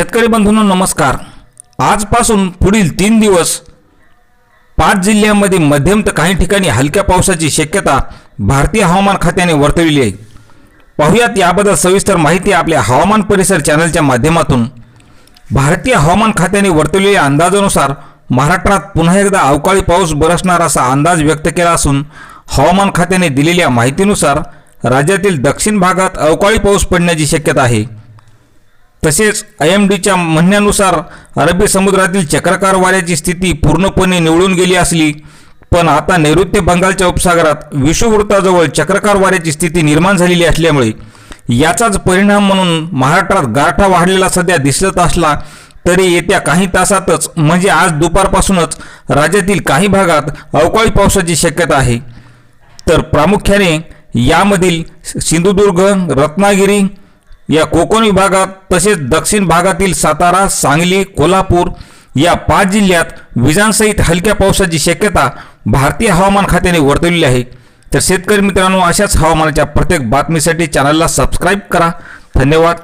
शेतकरी बंधूंनो नमस्कार. आजपासून पुढील तीन दिवस पाच जिल्ह्यांमध्ये मध्यम तर काही ठिकाणी हलक्या पावसाची शक्यता भारतीय हवामान खात्याने वर्तविली आहे. पाहुयात याबद्दल सविस्तर माहिती आपल्या हवामान परिसर चॅनलच्या माध्यमातून. भारतीय हवामान खात्याने वर्तवलेल्या अंदाजानुसार महाराष्ट्रात पुन्हा एकदा अवकाळी पाऊस बरसणार असा अंदाज व्यक्त केला असून हवामान खात्याने दिलेल्या माहितीनुसार राज्यातील दक्षिण भागात अवकाळी पाऊस पडण्याची शक्यता आहे. तसेच आय एम डीच्या म्हणण्यानुसार अरबी समुद्रातील चक्रकार वाऱ्याची स्थिती पूर्णपणे निवळून गेली असली पण आता नैऋत्य बंगालच्या उपसागरात विषुववृत्ताजवळ चक्रकार वाऱ्याची स्थिती निर्माण झालेली असल्यामुळे याचाच परिणाम म्हणून महाराष्ट्रात गारठा वाढलेला सध्या दिसत असला तरी येत्या काही तासातच म्हणजे आज दुपारपासूनच राज्यातील काही भागात अवकाळी पावसाची शक्यता आहे. तर प्रामुख्याने यामधील सिंधुदुर्ग रत्नागिरी या कोकण विभागात तसेच दक्षिण भागातील सातारा सांगली कोल्हापूर या पाच जिल्ह्यात विजांसहित हलक्या पावसाची शक्यता भारतीय हवामान खात्याने वर्तवलेली आहे. तर शेतकरी मित्रांनो अशाच हवामानाच्या प्रत्येक बातमीसाठी चॅनलला सबस्क्राईब करा. धन्यवाद.